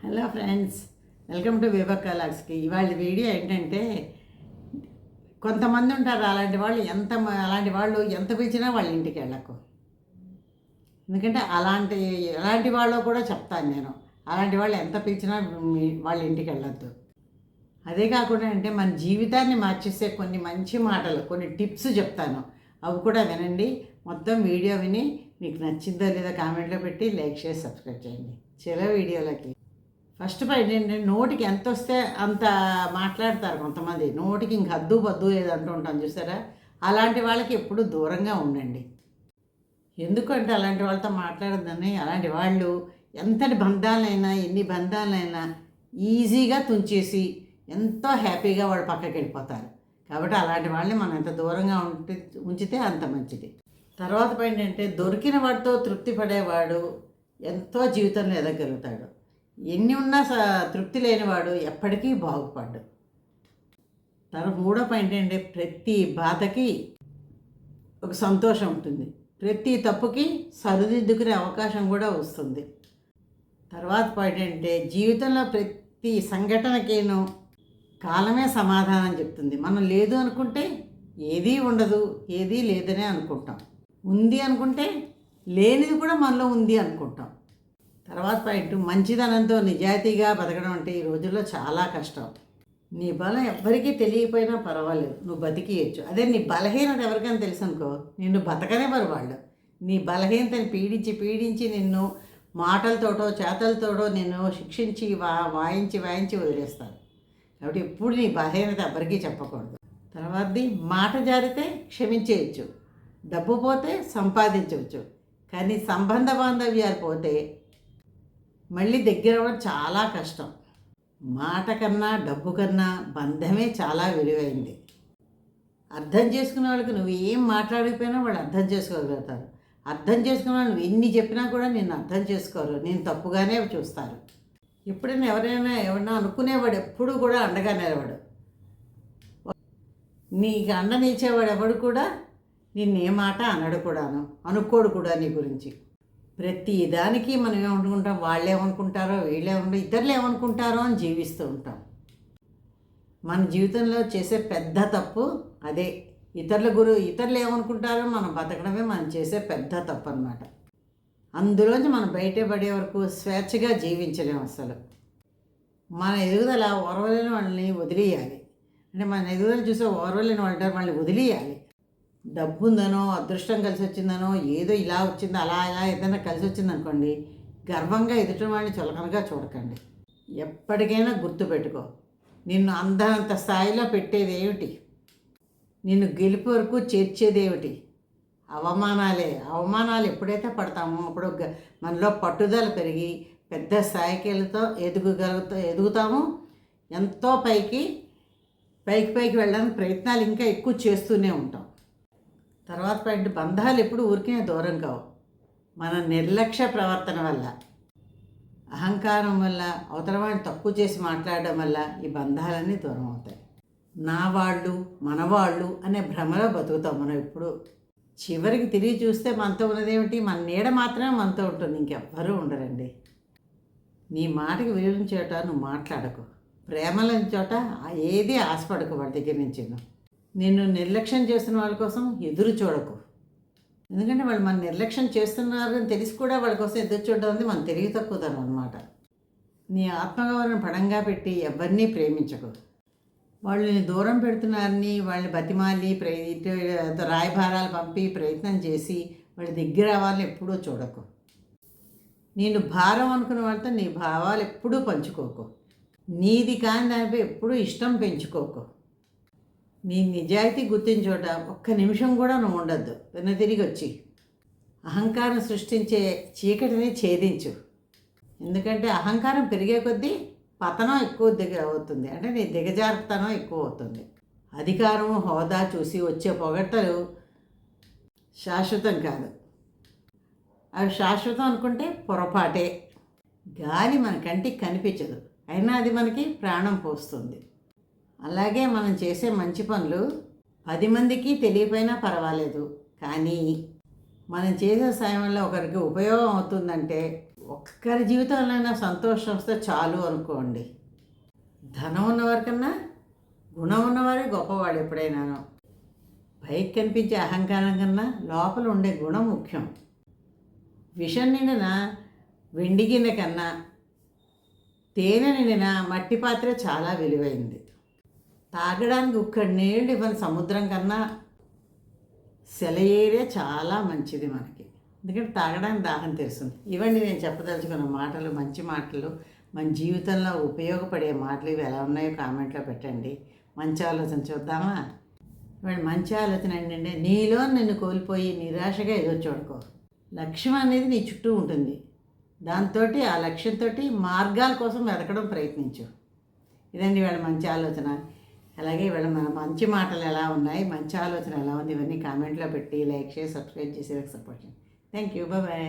Hello friends welcome to Vivek కలాక్స్కి ఇవాళ video ఏంటంటే కొంతమంది ఉంటారు అలాంటి వాళ్ళు ఎంత అలాంటి వాళ్ళు ఎంత పిలిచినా వాళ్ళ ఇంటికి వెళ్ళకు. ఎందుకంటే అలాంటి ఎలాంటి వాళ్ళు కూడా చెప్తాను నేను. అలాంటి వాళ్ళు ఎంత పిలిచినా వాళ్ళ ఇంటికి వెళ్ళొద్దు. అదే కాకుండా అంటే మన జీవితాన్ని మార్చేసే కొన్ని మంచి మాటలు కొన్ని టిప్స్ చెప్తాను. అవి కూడా వినండి. మొత్తం వీడియో విని మీకు నచ్చిందో లేదో కామెంట్లో పెట్టి లైక్ చేసి సబ్స్క్రైబ్ చేయండి. చిల వీడియోలకి ఫస్ట్ పాయింట్ ఏంటంటే నోటికి ఎంత వస్తే అంత మాట్లాడతారు కొంతమంది. నోటికి ఇంక హద్దు పద్దు ఏదంటూ అంటూ ఉంటాం చూసారా? అలాంటి వాళ్ళకి ఎప్పుడు దూరంగా ఉండండి. ఎందుకంటే అలాంటి వాళ్ళతో మాట్లాడద్దని అలాంటి వాళ్ళు ఎంతటి బంధాలైనా ఎన్ని బంధాలైనా ఈజీగా తుంచేసి ఎంతో హ్యాపీగా వాళ్ళు పక్కకి వెళ్ళిపోతారు. కాబట్టి అలాంటి వాళ్ళని మనం ఎంత దూరంగా ఉంటే ఉంచితే అంత మంచిది. తర్వాత పాయింట్ ఏంటంటే దొరికిన వాడితో తృప్తి పడేవాడు ఎంతో జీవితంలో ఎదగలుగుతాడు. ఎన్ని ఉన్నా స తృప్తి లేనివాడు ఎప్పటికీ బాగుపడ్డు. తన మూడో పాయింట్ ఏంటంటే ప్రతి బాధకి ఒక సంతోషం ఉంటుంది. ప్రతి తప్పుకి సరిదిద్దుకునే అవకాశం కూడా వస్తుంది. తర్వాత పాయింట్ ఏంటంటే జీవితంలో ప్రతి సంఘటనకేను కాలమే సమాధానం చెప్తుంది. మనం లేదు అనుకుంటే ఏదీ ఉండదు ఏదీ లేదనే అనుకుంటాం. ఉంది అనుకుంటే లేనిది కూడా మనలో ఉంది అనుకుంటాం. తర్వాత పాయింట్ మంచిదనంతో నిజాయితీగా బతకడం అంటే ఈ రోజుల్లో చాలా కష్టం. నీ బలం ఎవ్వరికీ తెలియకపోయినా పర్వాలేదు నువ్వు బతికేయచ్చు. అదే నీ బలహీనత ఎవరికైనా తెలుసు అనుకో నిన్ను బతకనివ్వరు వాళ్ళు. నీ బలహీనతని పీడించి పీడించి నిన్ను మాటలతోటో చేతలతోటో నిన్ను శిక్షించి వా వాయించి వాయించి వదిలేస్తారు. కాబట్టి ఎప్పుడు నీ బలహీనత ఎవరికీ చెప్పకూడదు. తర్వాతది మాట జారితే క్షమించేయచ్చు. డబ్బు పోతే సంపాదించవచ్చు కానీ సంబంధ బాంధవ్యాలు పోతే మళ్ళీ దగ్గర అవ్వడం చాలా కష్టం. మాట కన్నా డబ్బు కన్నా బంధమే చాలా విలువైంది. అర్థం చేసుకునే వాళ్ళకి నువ్వు ఏం మాట్లాడకపోయినా వాళ్ళు అర్థం చేసుకోగలుగుతారు. అర్థం చేసుకునే వాళ్ళు నువ్వు ఎన్ని చెప్పినా కూడా నేను అర్థం చేసుకోరు. నేను తప్పుగానే చూస్తారు. ఎప్పుడైనా ఎవరైనా ఎవరైనా అనుకునేవాడు ఎప్పుడు కూడా అండగా నిలవాడు. నీకు అండ నిలిచేవాడు ఎవడు కూడా నిన్ను ఏ మాట అనడు కూడాను. అనుకోడు కూడా నీ గురించి. ప్రతి దానికి మనం ఏమనుకుంటాం? వాళ్ళు ఏమనుకుంటారో వీళ్ళు ఏమనుకుంటారు ఇతరులు ఏమనుకుంటారో అని జీవిస్తూ ఉంటాం. మన జీవితంలో చేసే పెద్ద తప్పు అదే. ఇతరుల గురు ఇతరులు ఏమనుకుంటారో మనం బతకడమే మనం చేసే పెద్ద తప్పు అనమాట అందులోంచి మనం బయటపడే వరకు స్వేచ్ఛగా జీవించలేము అసలు. మన ఎదుగుదల ఓర్వలేని వాళ్ళని వదిలేయాలి. అంటే మన ఎదుగుదల చూసే ఓర్వలేని వాళ్ళు వాళ్ళని వదిలేయాలి. డబ్బు ఉందనో అదృష్టం కలిసి వచ్చిందనో ఏదో ఇలా వచ్చిందో అలా ఇలా ఏదైనా కలిసి వచ్చిందనుకోండి గర్వంగా ఎదుటి వాడిని చులకనగా చూడకండి. ఎప్పటికైనా గుర్తుపెట్టుకో నిన్ను అందంత స్థాయిలో పెట్టేది ఏమిటి నిన్ను గెలుపు వరకు చేర్చేదేమిటి? అవమానాలే అవమానాలు ఎప్పుడైతే పడతామో అప్పుడు మనలో పట్టుదల పెరిగి పెద్ద స్థాయికి వెళ్తా ఎదుగుగలుగుతా ఎదుగుతాము ఎంతో పైకి పైకి పైకి వెళ్ళడానికి ప్రయత్నాలు ఇంకా ఎక్కువ చేస్తూనే ఉంటాం. తర్వాత పాయింట్ బంధాలు ఎప్పుడు ఊరికే దూరం కావు. మన నిర్లక్ష్య ప్రవర్తన వల్ల అహంకారం వల్ల అవతల వాడిని తక్కువ చేసి మాట్లాడడం వల్ల ఈ బంధాలన్నీ దూరం అవుతాయి. నా వాళ్ళు మన వాళ్ళు అనే భ్రమలో బతుకుతాం మనం ఇప్పుడు చివరికి తిరిగి చూస్తే మనతో ఉన్నదేమిటి మన నీడ మాత్రమే మనతో ఉంటుంది ఇంకెవ్వరూ ఉండరండి. నీ మాటకి విలువని చోట నువ్వు మాట్లాడకు. ప్రేమలని చోట ఏది ఆశపడకు వాడి దగ్గర నుంచి నిన్ను నిర్లక్ష్యం చేస్తున్న వాళ్ళ కోసం ఎదురు చూడకు. ఎందుకంటే వాళ్ళు మన నిర్లక్ష్యం చేస్తున్నారు అని తెలిసి కూడా వాళ్ళ కోసం ఎదురు చూడడం అనేది మన తెలివి తక్కువతనం అనమాట నీ ఆత్మగౌరవం పడంగా పెట్టి ఎవరిని ప్రేమించకు. వాళ్ళని దూరం పెడుతున్నారని వాళ్ళని బతిమాలి ప్ర రాయభారాలు పంపి ప్రయత్నం చేసి వాళ్ళ దగ్గర అవ్వాలని ఎప్పుడూ చూడకు. నేను భారం అనుకున్న వాళ్ళతో నీ భావాలు ఎప్పుడూ పంచుకోకు. నీది కాని దానిపై ఎప్పుడూ ఇష్టం పెంచుకోకు. నీ నిజాయితీ గుర్తించోట ఒక్క నిమిషం కూడా నువ్వు ఉండద్దు. వెన్న తిరిగి వచ్చి. అహంకారం సృష్టించే చీకటిని ఛేదించు. ఎందుకంటే అహంకారం పెరిగే కొద్దీ పతనం ఎక్కువ దిగ అవుతుంది. అంటే నీ దిగజారుతనం ఎక్కువ అవుతుంది. అధికారం హోదా చూసి వచ్చే పొగట్టలు శాశ్వతం కాదు. అవి శాశ్వతం అనుకుంటే పొరపాటే. గాలి మన కంటికి కనిపించదు. అయినా అది మనకి ప్రాణం పోస్తుంది. అలాగే మనం చేసే మంచి పనులు పది మందికి తెలియపోయినా పర్వాలేదు. కానీ మనం చేసే సాయం వల్ల ఒకరికి ఉపయోగం అవుతుందంటే ఒక్కరి జీవితంలోనైనా సంతోషం వస్తే చాలు అనుకోండి. ధనం ఉన్నవారికన్నా గుణం ఉన్నవారే గొప్పవాడు ఎప్పుడైనాను. పైకి కనిపించే అహంకారం కన్నా లోపల ఉండే గుణం ముఖ్యం. విషం నిండిన వెండి గిన్నె కన్నా తేనె నిండిన మట్టి పాత్ర చాలా విలువైంది. తాగడానికి ఒక్కడి నీళ్ళు ఇవ్వని సముద్రం కన్నా సెలయేరే చాలా మంచిది మనకి. ఎందుకంటే తాగడానికి దాహం తెలుస్తుంది ఇవన్నీ నేను చెప్పదలుచుకున్న మాటలు మంచి మాటలు మన జీవితంలో ఉపయోగపడే మాటలు ఇవి ఎలా ఉన్నాయో కామెంట్లో పెట్టండి. మంచి ఆలోచన చూద్దామా? ఇవాడు మంచి ఆలోచన ఏంటంటే నీలో నిన్ను కోల్పోయి నిరాశగా ఏదో చూడుకో. లక్ష్యం అనేది నీ చుట్టూ ఉంటుంది. దాంతో ఆ లక్ష్యంతో మార్గాల కోసం వెతకడం ప్రయత్నించు. ఇదండి వాళ్ళ మంచి ఆలోచన. అలాగే ఇవాళ మన మంచి మాటలు ఎలా ఉన్నాయి మంచి ఆలోచన ఎలా ఉంది ఇవన్నీ కామెంట్లో పెట్టి లైక్ చేసి సబ్స్క్రైబ్ చేసి సపోర్ట్ చేయండి. Thank you bye